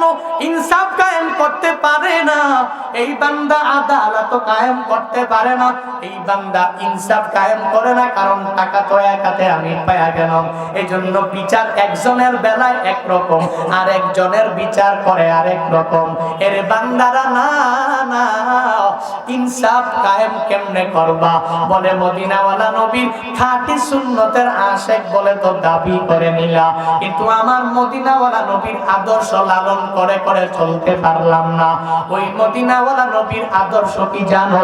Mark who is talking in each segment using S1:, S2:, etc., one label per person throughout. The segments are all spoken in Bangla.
S1: জন্য ইনসাফ কায়েম করতে পারে না। এই বান্দা আদালত কায়েম করতে পারে না। এই বান্দা ইনসাফ কায়েম করে না, কারণ টাকা তো এক হাতে আমি পায়া গেলাম। এই জন্য বিচার একজনের বেলায় একরকম আর একজনের বিচার করে আরেক রকম। এর বান্দারা, না না, ইনসাফ কায়েম কেমনে করবা? বলে, মদিনাওয়ালা নবীর খাঁটি সুন্নতের আশেক বলে তো দাবি করে নিলা। কিন্তু আমার মদিনাওয়ালা নবীর আদর্শ লালন করে করে চলতে পারলাম না। ওই মদিনাওয়ালা নবীর আদর্শ কি জানো?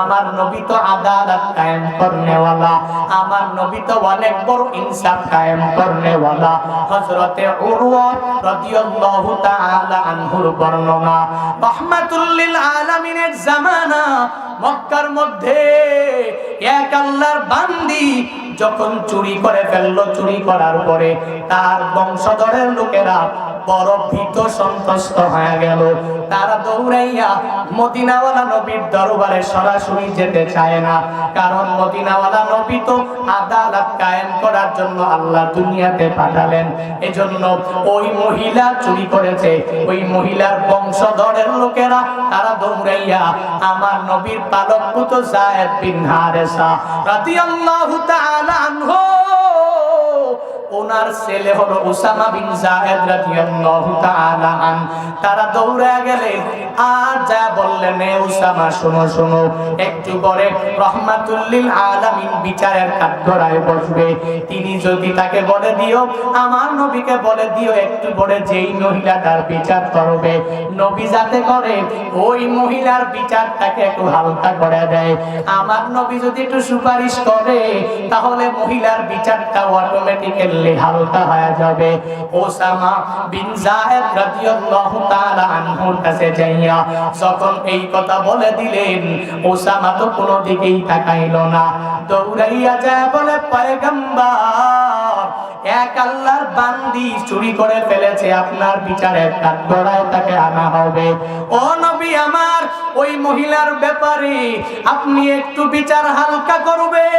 S1: আমার নবী তো আদালত কায়েম করনেওয়ালা। আমার নবী তো অনেক বড় ইনসাফ কায়েম করনেওয়ালা। হযরতে উরওয়া রাদিয়াল্লাহু তাআলা আনহুর বর্ণনা, রহমাতুল লিল আলামিনের জামানা মক্কার মধ্যে এক আল্লাহর বান্দি যখন চুরি করে ফেলল, চুরি করার পরে তার বংশধরের লোকেরা বড় জন্য দুনিয়াতে পাঠালেন। এজন্য ওই মহিলা চুরি করেছে। ওই মহিলার বংশধরের লোকেরা তারা দৌড়াইয়া আমার নবীর পালক পুত্র জায়েদ বিন হারেসা রাদিয়াল্লাহু তাআলা আনহু ওনার ছেলে হলো উসামা বিন জায়েদ রাদিয়াল্লাহু তাআলা আন। তারা দৌড়ে আর যা বললেন উসামা, শোনো শোনো। একটু পরে রহমাতুল্লিল আলামিন বিচারের কাঠগড়ায় বসবে। তিনি যদি তাকে বলে দিও, আমার নবীকে বলে দিও, একটু পরে যেই মহিলাটার বিচার করবে, নবী যাতে করে ওই মহিলার বিচারটাকে একটু হালকা করে দেয়। আমার নবী যদি একটু সুপারিশ করে, তাহলে মহিলার বিচারটা অটোমেটিক্যালি হালকা হয়ে যাবে। ওসামা বিন জায়েদ রাদিয়াল্লাহু তাআলা আনহুর কাছে যাইয়া যখন এই কথা বলে দিলেন, ওসামা তো কোনো দিকেই তাকাইলো না। দৌড়াইয়া যায় বলে, পয়গম্বর, এক আল্লাহর বান্দি চুরি করে ফেলেছে। আপনার বিচারে তার কাঠগড়ায় তাকে আনা হবে। ও নবী আমার, ওই মহিলার ব্যাপারে আপনি একটু বিচার হালকা করবেন।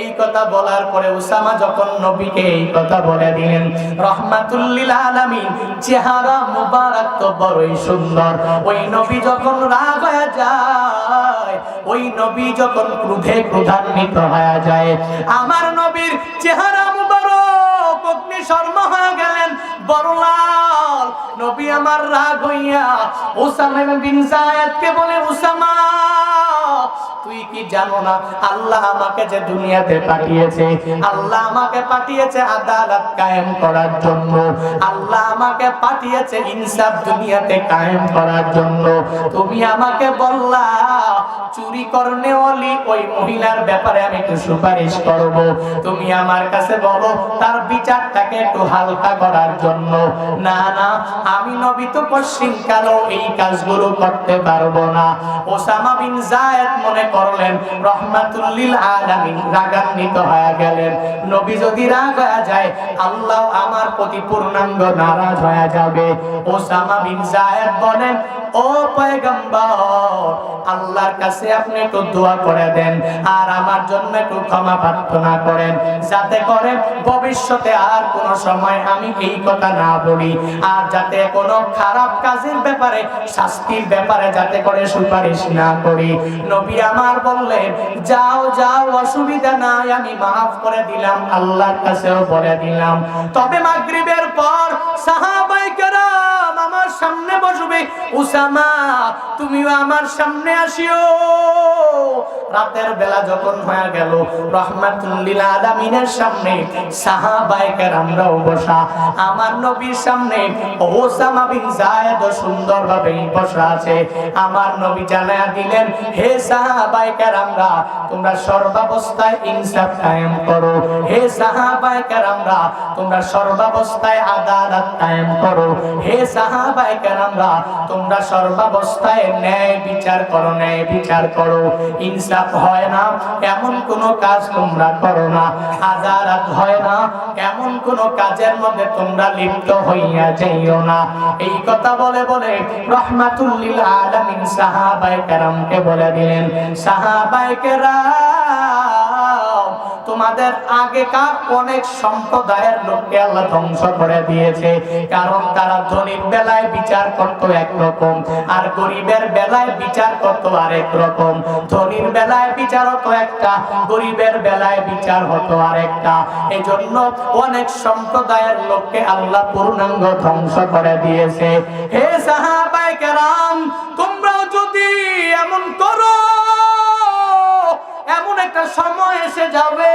S1: এই কথা বলার পরে উসামা যখন নবীকে এই কথা বলে দিলেন রহমাতুল্লিল আলামিন, চেহারা মুবারক তো বড়ই সুন্দর। ওই নবী যখন রাগ হয়ে যায়, ওই নবী যখন ক্রোধে ক্রোধান্বিত হয়ে যায়, আমার নবীর চেহারা মুবারক, অগ্নি শর্মা হয়ে গেলেন, বড় লাল। নবী আমার রাগ হইয়া উসামা বিন জায়েদকে বলে তুই কি জানো না? আল্লাহ আমাকে যে দুনিয়াতে পাঠিয়েছে, আল্লাহ আমাকে পাঠিয়েছে আদালত কায়েম করার জন্য। আল্লাহ আমাকে পাঠিয়েছে ইনসাফ দুনিয়াতে কায়েম করার জন্য। তুমি আমাকে বললা, চুরি করনে ওলি ওই মহিলার ব্যাপারে আমি একটু সুপারিশ করব। তুমি আমার কাছে বলো, তার বিচারটাকে একটু হালকা করার জন্য। না না, আমি নবী তো পশ্চিম কালো এই কাজগুলো করতে পারব না। ওসামা বিন জায়েদ মনে করলেন রহমাতুল্লিল আলামিন রাগান্বিত হয়ে গেলেন। নবী যদি রাগ হয়ে যায়, আল্লাহ আমার প্রতি পূর্ণাঙ্গ নারাজ হয়ে যাবে। ওসামা বিন জায়েদ বলেন, ও পয়গম্বর, আল্লাহর কাছে আপনি একটু দোয়া করে দেন আর আমার জন্য একটু ক্ষমা প্রার্থনা করেন। যাতে করে ভবিষ্যতে আর কোন সময় আমি এই কথা না বলি আর যাতে কোনো খারাপ কাজের ব্যাপারে, শাস্তির ব্যাপারে যাতে করে সুপারিশ না করি। নবী আমার বললেন, যাও যাও, অসুবিধা নাই, আমি মাফ করে দিলাম, আল্লাহর কাছেও বলে দিলাম। তবে মাগরিবের পর সাহাবাই কেরাম আমার সামনে বসবে। উসামা, তুমিও আমার সামনে আসিও। রাতের বেলা যখন হয়ে গেল রহমাতুল্লিল আলামিনের সামনে সাহাবায়ে কেরামরাও বসা। আমার নবীর সামনে ওসামা বিন জায়েদ সুন্দরভাবে বসা আছে। আমার নবী জানায়া দিলেন, হে সাহাবায়ে কেরামরা, তোমরা সর্বাবস্থায় ইনসাফ কায়েম করো। হে সাহাবায়ে কেরামরা, তোমরা সর্বাবস্থায় আদালত কায়েম করো। হে সাহাবায়ে কেরামরা তোমরা সর্বাবস্থায় ন্যায় বিচার করো, ন্যায় বিচার করো। ইনসাফ হয় না, এমন কোন কাজ তোমরা করো না। আদালত হয় না, এমন কোন কাজের মধ্যে তোমরা লিপ্ত হইয়া যাইও না। এই কথা বলে বলে রহমাতুল্লিল আলামিন সাহাবায়ে কেরামকে বলে দিলেন, সাহাবায়ে কেরাম তোমাদের আগেকার অনেক সম্প্রদায়ের লোককে আল্লাহ ধ্বংস করে দিয়েছে। কারণ তারা ধনীর বেলায় বিচার করত একরকম, আর গরিবের বেলায় বিচার করত আরেক রকম ধনীর বেলায় বিচার হতো একটা, গরিবের বেলায় বিচার হতো আরেকটা। জন্য অনেক সম্প্রদায়ের লোককে আল্লাহ পূর্ণাঙ্গ ধ্বংস করে দিয়েছে। হে সাহাবাই কেরাম তোমরাও যদি এমন করো এমন একটা সময় এসে যাবে,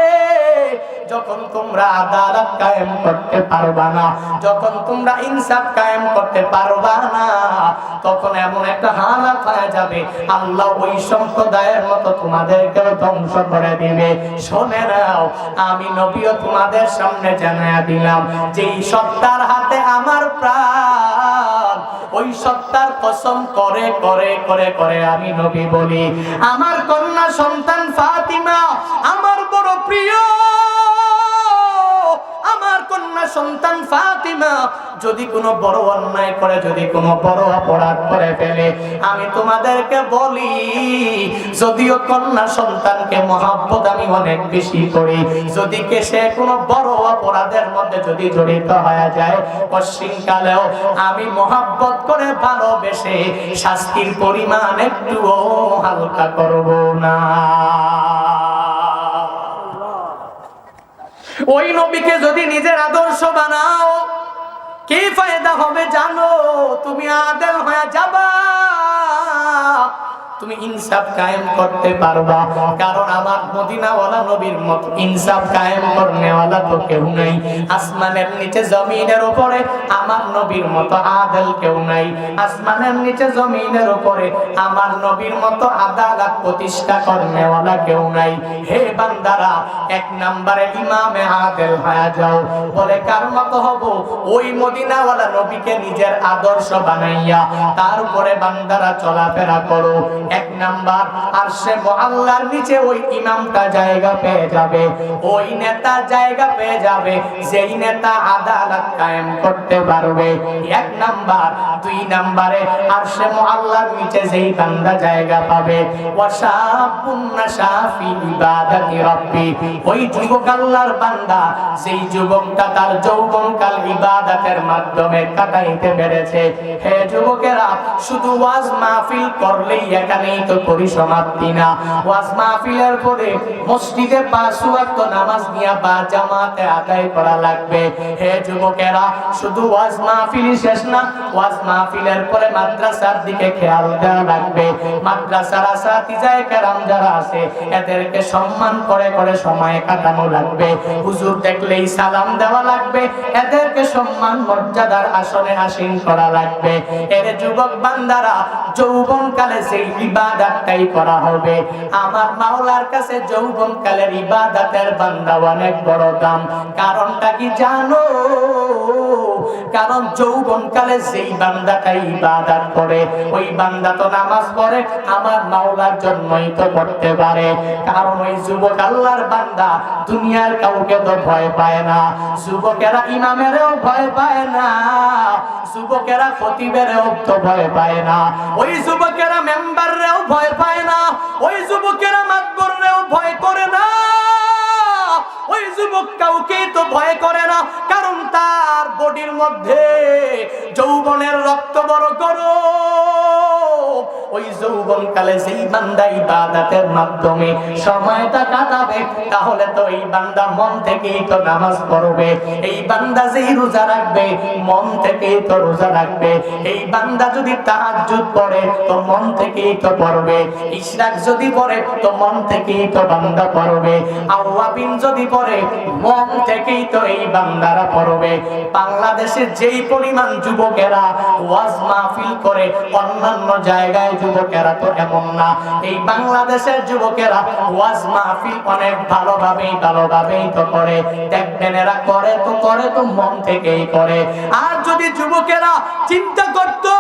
S1: যখন তোমরা আদালত কায়েম করতে পারবা না। যখন তোমরা ইনসাফ কায়েম করতে পারবা না, তখন এমন একটা হালাত হয়ে যাবে, আল্লাহ ওই সম্প্রদায়ের মতো তোমাদেরকে ধ্বংস করে দিবে। শোনে নাও, আমি নবীও তোমাদের সামনে জানাইয়া দিলাম যে এই সত্তার হাতে আমার প্রাণ ওই সত্তার কসম করে করে করে করে আমি নবী বলি। আমার কন্যা সন্তান ফাতিমা, আমার বড় প্রিয় সন্তান ফাতিমা যদি কোনো বড় অন্যায় করে, যদি কোনো বড় অপরাধ করে ফেলে, আমি তোমাদেরকে বলি, যদিও কন্যা সন্তানকে মহাব্বত আমি অনেক বেশি করি, যদি কে সে কোনো বড় অপরাধের মধ্যে যদি জড়িত হয়ে যায়, পশ্চিমকালেও আমি মহাব্বত করে ভালোবেসে শাস্তির পরিমাণ একটুও হালকা করব না। ওই নবীকে যদি নিজের আদর্শ বানাও কি ফায়দা হবে জানো? তুমি আদেল হয়ে যাবা। তুমি ইনসাফ কায়েম করতে পারবা। কারণ আমার মদিনাওয়ালা নবীর মত ইনসাফ কায়েম করনেওয়ালা তো কেউ নাই। আসমানের নিচে জমিনের উপরে আমার নবীর মতো আদল কেউ নাই। আসমানের নিচে জমিনের উপরে আমার নবীর মতো আদালত প্রতিষ্ঠা করনেওয়ালা কেউ নাই। হে বান্দারা, এক নম্বরে ইমামে আদেল হয়ে যাও। বলে, কার মতো হব? ওই মদিনাওয়ালা নবীকে নিজের আদর্শ বানাইয়া, তার উপরে বান্দারা চলাফেরা করো। এক নাম্বার। আর সে আল্লাহর নিচে ওই ইমামটা জায়গা পেয়ে যাবে। ওই নেতা জায়গা পেয়ে যাবে। যেই নেতা আদালত কায়েম করতে পারবে। এক নাম্বার, দুই নাম্বারে। আর সে আল্লাহর নিচে যেই বান্দা জায়গা পাবে। ওই যুবক আল্লাহর বান্দা, যেই যুবকটা তার যৌবনকাল ইবাদতের মাধ্যমে কাটাইতে পেরেছে। হে যুবকেরা, শুধু ওয়াজ মাহফিল করলেই এখানেই তো পরিসমাপ্তি না। ওয়াজ মাহফিলের পরে মসজিদে পাঁচ ওয়াক্ত নামাজ নিয়া বা জামাতে আদায় করা লাগবে। হে যুবকেরা, শুধু ওয়াজ মাহফিলই শেষ না, ওয়াজ মাহফিলের পরে মাদ্রাসার দিকে খেয়াল দেওয়া লাগবে। মাদ্রাসার আসাতিজায়ে কেরাম যারা আছে, এদেরকে সম্মান করে করে সময় কাটানো লাগবে। হুজুর দেখলেই সালাম দেওয়া লাগবে, এদেরকে সম্মান মর্যাদার আসনে আসীন করা লাগবে। এর যুবক বান্দারা যৌবনকালে সেই ইবাদতটাই করা হবে। আমার মাওলার কাছে যৌবনকালের ইবাদতের বান্দা অনেক বড় দাম। কারণটা কি জানো? কারণ যৌবনকালে যেই বান্দাটা ইবাদত করে, ওই বান্দা তো নামাজ পড়ে, আমার মাওলার জন্যই তো করতে পারে। কারণ ওই যুবক আল্লাহর বান্দা, দুনিয়ার কাউকে তো ভয় পায় না। যুবকেরা ইমামেরও ভয় পায় না। যুবকেরা খতিবেরও তো ভয় পায় না। ওই যুবকেরা মেম্বাররেও ভয় পায় না, ওই যুবকেরা মাতবরেও ভয় করে না। ওই যুবক কাউকে তো ভয় করে না, কারণ তার বডির মধ্যে যৌবনের রক্ত বড় করো। ওই যৌবন কালে সেই বান্দা ইবাদতের মাধ্যমে সময়টা কাটাবে, তাহলে তো এই বান্দা মন থেকেই তো নামাজ পড়বে। এই বান্দা যেই রোজা রাখবে, মন থেকেই তো রোজা রাখবে। এই বান্দা যদি তাহাজ্জুদ পড়ে, তো মন থেকেই তো পড়বে। ইশরাক যদি পড়ে, তো মন থেকেই তো বান্দা পড়বে। আওয়াবিন যদি পড়ে, মন থেকেই তো এই বান্দারা পড়বে। বাংলাদেশে যেই পরিমাণ যুবকেরা ওয়াজ মাহফিল করে অন্যান্য জায়গায় যুবকেরা তো এমন না। এই বাংলাদেশের যুবকেরা ওয়াজ মাহফিল অনেক ভালোভাবেই ভালোভাবেই তো করে। দেখবেন এরা করে তো করে তো মন থেকেই করে। আর যদি যুবকেরা চিন্তা করতো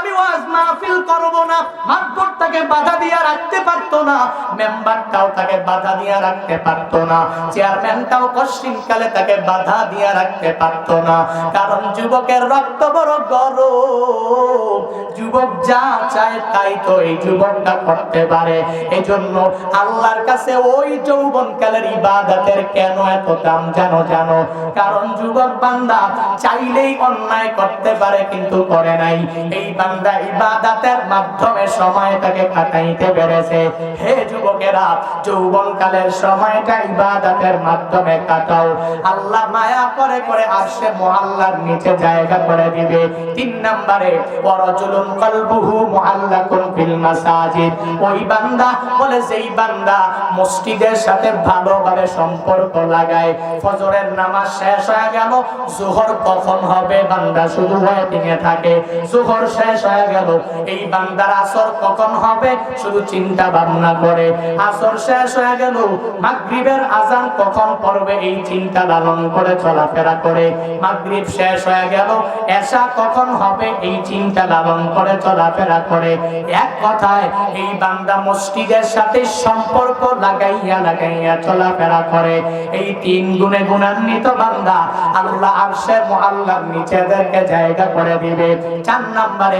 S1: আমি ওয়াজ মাহফিল করব না। মাতবর তাকে বাধা দিয়ে রাখতে পারতো না। মেম্বারটাও তাকে বাধা দিয়ে রাখতে পারতো না। চেয়ারম্যানটাও কশ্চিনকালে তাকে বাধা দিয়ে রাখতে পারতো না। কারণ যুবকের রক্ত বড় গরম। যুবক যা চায় তাই তো এই যুবকটা করতে পারে। এজন্য আল্লাহর কাছে ওই যৌবনকালের ইবাদতের কেন এত দাম জানো জানো? কারণ যুবক বান্দা চাইলেই অন্যায় করতে পারে কিন্তু করে নাই। এই বান্দা ইবাদতের মাধ্যমে সময়টাকে কাটাইতে পেরেছে। হে যুবকেরা, যৌবনকালের সময়টা ইবাদতের মাধ্যমে কাটাও। আল্লাহ মায়া করে করে আসে মহল্লার নিচে জায়গা করে দিবে। তিন নম্বরে ওয়ারাজুলুন কলবুহু মুআল্লাকুন ফিল মাসাজিদ। ওই বান্দা বলে, যেই বান্দা মসজিদের সাথে ভালোভাবে সম্পর্ক লাগায়, ফজরের নামাজ শেষ হয়ে গেল, জোহর কখন হবে? বান্দা শুধু ওয়েটিং এ থাকে। জোহর শেষ হয়ে গেল। এই বান্দার আসর কখন হবে? শুধু চিন্তা ভাবনা করে। আসর শেষ হয়ে গেল। মাগরিবের আজান কখন পড়বে? এই চিন্তা লালন করে চলাফেরা করে। মাগরিব শেষ হয়ে গেল। কখন হবে? এই চিন্তা লালন করে চলাফেরা করে। এক কথায়, এই বান্দা মসজিদের সাথে সম্পর্ক লাগাইয়া লাগাইয়া চলাফেরা করে। এই তিন গুণে গুণান্বিত বান্দা আল্লাহ আরশের মুআল্লার নিচেদেরকে জায়গা করে দিবে। চার নম্বরে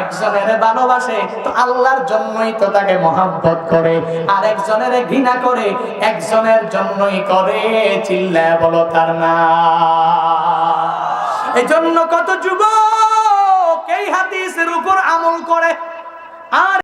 S1: একজনের ভালোবাসে, তো আল্লাহর জন্যই তো তাকে মহাব্বত করে। আর একজনের ঘৃণা করে, একজনের জন্যই করে, চিল্লায় বলো তার না। জন্য কত যুবক এই হাদিসের উপর আমল করে। আর